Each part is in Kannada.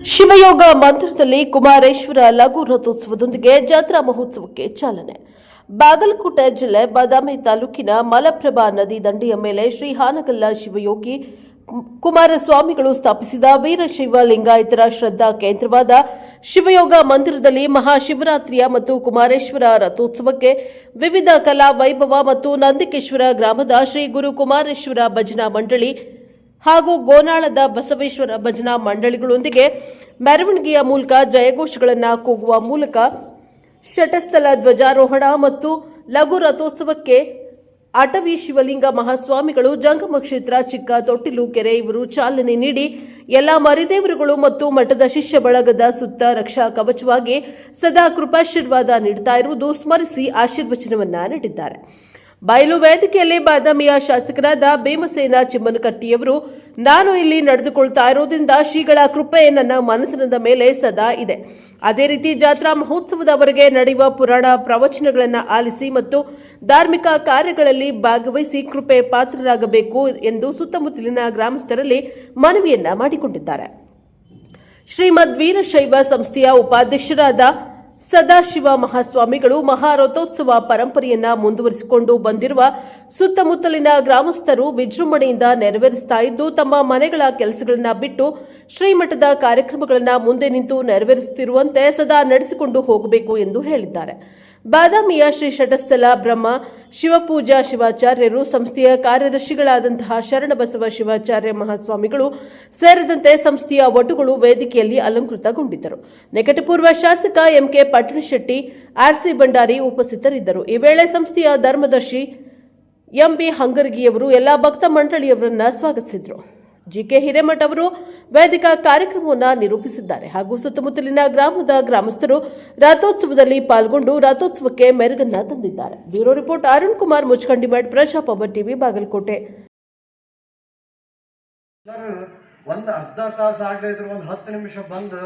ಶಿವಯೋಗ ಮಂದಿರದಲ್ಲಿ ಕುಮಾರೇಶ್ವರ ಲಘು ರಥೋತ್ಸವದೊಂದಿಗೆ ಜಾತ್ರಾ ಮಹೋತ್ಸವಕ್ಕೆ ಚಾಲನೆ. ಬಾಗಲಕೋಟೆ ಜಿಲ್ಲೆ ಬಾದಾಮಿ ತಾಲೂಕಿನ ಮಲಪ್ರಭಾ ನದಿ ದಂಡೆಯ ಮೇಲೆ ಶ್ರೀ ಹಾನಗಲ್ಲ ಶಿವಯೋಗಿ ಕುಮಾರಸ್ವಾಮಿಗಳು ಸ್ಥಾಪಿಸಿದ ವೀರಶೈವ ಲಿಂಗಾಯತರ ಶ್ರದ್ಧಾ ಕೇಂದ್ರವಾದ ಶಿವಯೋಗ ಮಂದಿರದಲ್ಲಿ ಮಹಾಶಿವರಾತ್ರಿಯ ಮತ್ತು ಕುಮಾರೇಶ್ವರ ರಥೋತ್ಸವಕ್ಕೆ ವಿವಿಧ ಕಲಾ ವೈಭವ ಮತ್ತು ನಂದಿಕೇಶ್ವರ ಗ್ರಾಮದ ಶ್ರೀ ಗುರು ಕುಮಾರೇಶ್ವರ ಭಜನಾ ಮಂಡಳಿ ಹಾಗೂ ಗೋನಾಳದ ಬಸವೇಶ್ವರ ಭಜನಾ ಮಂಡಳಿಗಳೊಂದಿಗೆ ಮೆರವಣಿಗೆಯ ಮೂಲಕ ಜಯಘೋಷಗಳನ್ನು ಕೂಗುವ ಮೂಲಕ ಷಟಸ್ಥಲ ಧ್ವಜಾರೋಹಣ ಮತ್ತು ಲಘು ರಥೋತ್ಸವಕ್ಕೆ ಅಟವಿ ಶಿವಲಿಂಗ ಮಹಾಸ್ವಾಮಿಗಳು, ಜಂಗಮ ಕ್ಷೇತ್ರ ಚಿಕ್ಕ ತೊಟ್ಟಿಲು ಕೆರೆ ಇವರು ಚಾಲನೆ ನೀಡಿ ಎಲ್ಲ ಮರಿದೇವರುಗಳು ಮತ್ತು ಮಠದ ಶಿಷ್ಯ ಬಳಗದ ಸುತ್ತ ರಕ್ಷಾ ಕವಚವಾಗಿ ಸದಾ ಕೃಪಾಶೀರ್ವಾದ ನೀಡುತ್ತಾ ಇರುವುದು ಸ್ಮರಿಸಿ ಆಶೀರ್ವಚನವನ್ನ ನೀಡಿದ್ದಾರೆ. ಬಯಲು ವೇದಿಕೆಯಲ್ಲಿ ಬಾದಾಮಿಯ ಶಾಸಕರಾದ ಭೀಮಸೇನ ಚಿಮ್ಮನಕಟ್ಟಿಯವರು, ನಾನು ಇಲ್ಲಿ ನಡೆದುಕೊಳ್ತಾ ಇರೋದ್ರಿಂದ ಶ್ರೀಗಳ ಕೃಪೆ ನನ್ನ ಮನಸ್ಸಿನ ಮೇಲೆ ಸದಾ ಇದೆ. ಅದೇ ರೀತಿ ಜಾತ್ರಾ ಮಹೋತ್ಸವದವರೆಗೆ ನಡೆಯುವ ಪುರಾಣ ಪ್ರವಚನಗಳನ್ನು ಆಲಿಸಿ ಮತ್ತು ಧಾರ್ಮಿಕ ಕಾರ್ಯಗಳಲ್ಲಿ ಭಾಗವಹಿಸಿ ಕೃಪೆ ಪಾತ್ರರಾಗಬೇಕು ಎಂದು ಸುತ್ತಮುತ್ತಲಿನ ಗ್ರಾಮಸ್ಥರಲ್ಲಿ ಮನವಿಯನ್ನ ಮಾಡಿಕೊಂಡಿದ್ದಾರೆ. ಶ್ರೀಮದ್ ವೀರಶೈವ ಸಂಸ್ಥೆಯ ಉಪಾಧ್ಯಕ್ಷರಾದ ಸದಾಶಿವ ಮಹಾಸ್ವಾಮಿಗಳು ಮಹಾರಥೋತ್ಸವ ಪರಂಪರೆಯನ್ನ ಮುಂದುವರಿಸಿಕೊಂಡು ಬಂದಿರುವ ಸುತ್ತಮುತ್ತಲಿನ ಗ್ರಾಮಸ್ಥರು ವಿಜೃಂಭಣೆಯಿಂದ ನೆರವೇರಿಸ್ತಾ ಇದ್ದು, ತಮ್ಮ ಮನೆಗಳ ಕೆಲಸಗಳನ್ನ ಬಿಟ್ಟು ಶ್ರೀಮಠದ ಕಾರ್ಯಕ್ರಮಗಳನ್ನು ಮುಂದೆ ನಿಂತು ನೆರವೇರಿಸುತ್ತಿರುವಂತೆ ಸದಾ ನಡೆಸಿಕೊಂಡು ಹೋಗಬೇಕು ಎಂದು ಹೇಳಿದ್ದಾರೆ. ಬಾದಾಮಿಯ ಶ್ರೀ ಷಟಸ್ಥಲ ಬ್ರಹ್ಮ, ಶಿವಪೂಜಾ ಶಿವಾಚಾರ್ಯರು, ಸಂಸ್ಥೆಯ ಕಾರ್ಯದರ್ಶಿಗಳಾದಂತಹ ಶರಣಬಸವ ಶಿವಾಚಾರ್ಯ ಮಹಾಸ್ವಾಮಿಗಳು ಸೇರಿದಂತೆ ಸಂಸ್ಥೆಯ ಒಟುಗಳು ವೇದಿಕೆಯಲ್ಲಿ ಅಲಂಕೃತಗೊಂಡಿದ್ದರು. ನಿಕಟಪೂರ್ವ ಶಾಸಕ ಎಂಕೆ ಪಟ್ಟಣಶೆಟ್ಟಿ ಆರ್ಸಿ ಭಂಡಾರಿ ಉಪಸ್ಥಿತರಿದ್ದರು. ಈ ವೇಳೆ ಸಂಸ್ಥೆಯ ಧರ್ಮದರ್ಶಿ ಎಂಬಿ ಹಂಗರ್ಗಿಯವರು, ಎಲ್ಲಾ ಭಕ್ತ ಮಂಡಳಿಯವರನ್ನ ಸ್ವಾಗತಿಸಿದರು. ಜಿಕೆ ಹಿರೇಮಠ ಅವರು ವೈದಿಕ ಕಾರ್ಯಕ್ರಮವನ್ನು ನಿರೂಪಿಸಿದ್ದಾರೆ. ಹಾಗೂ ಸುತ್ತಮುತ್ತಲಿನ ಗ್ರಾಮದ ಗ್ರಾಮಸ್ಥರು ರಥೋತ್ಸವದಲ್ಲಿ ಪಾಲ್ಗೊಂಡು ರಥೋತ್ಸವಕ್ಕೆ ಮೆರುಗನ್ನ ತಂದಿದ್ದಾರೆ. Bureau report Arun Kumar Muchkandimath Praja power TV Bagalkot. ಒಂದು ಅರ್ಧ ತಾಸು ಇದ್ರೆ ಒಂದು ಹತ್ತು ನಿಮಿಷ ಬಂದು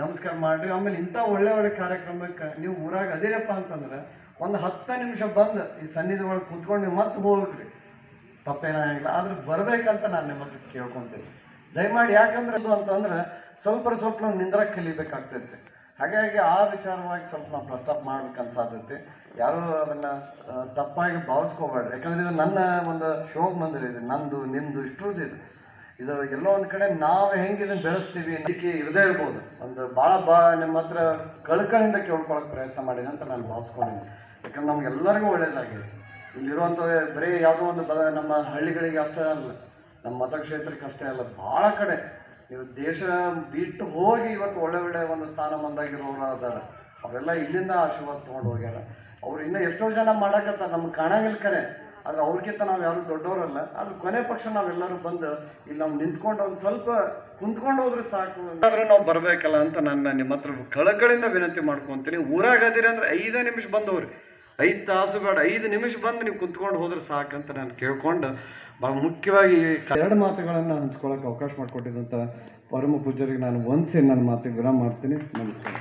ನಮಸ್ಕಾರ ಮಾಡ್ರಿ. ಆಮೇಲೆ ಇಂಥ ಒಳ್ಳೆ ಒಳ್ಳೆ ಕಾರ್ಯಕ್ರಮಕ್ಕೆ ನೀವು ಊರಾಗ ಅದೇನಪ್ಪ ಅಂತಂದ್ರೆ, ಒಂದು ಹತ್ತು ನಿಮಿಷ ಬಂದು ಈ ಸನ್ನಿಧಿ ಒಳಗೆ ಕುತ್ಕೊಂಡು ನೀವು ಮತ್ತೆ ಹೋಗ್ರಿ. ತಪ್ಪೇನಾಗಿಲ್ಲ. ಆದ್ರೆ ಬರಬೇಕಂತ ನಾನು ನಿಮ್ಮ ಹತ್ರ ಕೇಳ್ಕೊತೀನಿ. ದಯಮಾಡಿ ಯಾಕಂದ್ರೆ ಅದು ಅಂತಂದ್ರೆ ಸ್ವಲ್ಪ ಸ್ವಲ್ಪ ನಾವು ನಿಂದ್ರಕ್ಕೆ ಕಲಿಬೇಕಾಗ್ತೈತೆ. ಹಾಗಾಗಿ ಆ ವಿಚಾರವಾಗಿ ಸ್ವಲ್ಪ ನಾವು ಪ್ರಸ್ತಾಪ ಮಾಡ್ಬೇಕು ಅನ್ಸಾತೈತಿ ಯಾರು ಅದನ್ನ ತಪ್ಪಾಗಿ ಭಾವಿಸ್ಕೋಬೇಡ್ರಿ. ಯಾಕಂದ್ರೆ ಇದು ನನ್ನ ಒಂದು ಶೋಕ್ ಮಂದಿರ ಇದೆ. ನಂದು, ನಿಮ್ದು, ಇಷ್ಟ್ರದ್ದು ಇದು. ಇದು ಎಲ್ಲೋ ಒಂದು ಕಡೆ ನಾವು ಹೆಂಗೆ ಇದನ್ನ ಬೆಳೆಸ್ತೀವಿ ಅದಕ್ಕೆ ಇರದೇ ಇರ್ಬೋದು. ಒಂದು ಭಾಳ ಬಾ ನಿಮ್ಮ ಹತ್ರ ಕಳ್ಕಳಿಂದ ಕೇಳ್ಕೊಳಕ್ ಪ್ರಯತ್ನ ಮಾಡಿದೆ ಅಂತ ನಾನು ಭಾವಿಸ್ಕೊಂಡಿದ್ದೀನಿ. ಯಾಕಂದ್ರೆ ನಮ್ಗೆಲ್ಲರಿಗೂ ಒಳ್ಳೇದಾಗಿದೆ. ಇಲ್ಲಿರುವಂಥ ಬರೀ ಯಾವುದೋ ಒಂದು ಬದ ನಮ್ಮ ಹಳ್ಳಿಗಳಿಗೆ ಅಷ್ಟೇ ಅಲ್ಲ, ನಮ್ಮ ಮತಕ್ಷೇತ್ರಕ್ಕೆ ಅಷ್ಟೇ ಅಲ್ಲ ಭಾಳ ಕಡೆ. ನೀವು ದೇಶ ಬಿಟ್ಟು ಹೋಗಿ ಇವತ್ತು ಒಳ್ಳೆ ಒಳ್ಳೆ ಒಂದು ಸ್ಥಾನ ಬಂದಾಗಿರೋರು ಅದಾರ ಅವರೆಲ್ಲ ಇಲ್ಲಿಂದ ಆಶೀರ್ವಾದ ತೊಗೊಂಡು ಹೋಗ್ಯಾರ. ಅವ್ರು ಇನ್ನೂ ಎಷ್ಟೋ ಜನ ಮಾಡಕತ್ತಾರೆ ನಮ್ಗೆ ಕಾಣಂಗಿಲ್ಲ ಕರೆ ಆದ್ರೆ ಅವ್ರಿಗಿಂತ ನಾವು ಯಾರು ದೊಡ್ಡವರಲ್ಲ, ಆದ್ರೆ ಕೊನೆ ಪಕ್ಷ ನಾವೆಲ್ಲರೂ ಬಂದು ಇಲ್ಲಿ ನಾವು ನಿಂತ್ಕೊಂಡು ಒಂದು ಸ್ವಲ್ಪ ಕುಂತ್ಕೊಂಡು ಹೋದ್ರೆ ಸಾಕು. ಆದ್ರೂ ನಾವು ಬರಬೇಕಲ್ಲ ಅಂತ ನಾನು ನಿಮ್ಮ ಹತ್ರ ಕಳಕಳಿಂದ ವಿನಂತಿ ಮಾಡ್ಕೊಂತೀನಿ. ಊರಾಗ ಅದಿರಿ ಅಂದ್ರೆ ಐದೇ ನಿಮಿಷ ಬಂದವ್ರಿ. ಐದು ತಾಸು ಬೇಡ, ಐದು ನಿಮಿಷ ಬಂದು ನೀವು ಕುತ್ಕೊಂಡು ಹೋದ್ರೆ ಸಾಕಂತ ನಾನು ಕೇಳ್ಕೊಂಡು ಭಾಳ ಮುಖ್ಯವಾಗಿ ಎರಡು ಮಾತುಗಳನ್ನು ಹಂಚ್ಕೊಳ್ಳೋಕೆ ಅವಕಾಶ ಮಾಡಿಕೊಟ್ಟಿದ್ದಂಥ ಪರಮ ಪೂಜರಿಗೆ ನಾನು ಒಂದ್ಸಿ ನನ್ನ ಮಾತಿಗೆ ವಿರಾಮ ಮಾಡ್ತೀನಿ. ನಮಸ್ಕಾರ.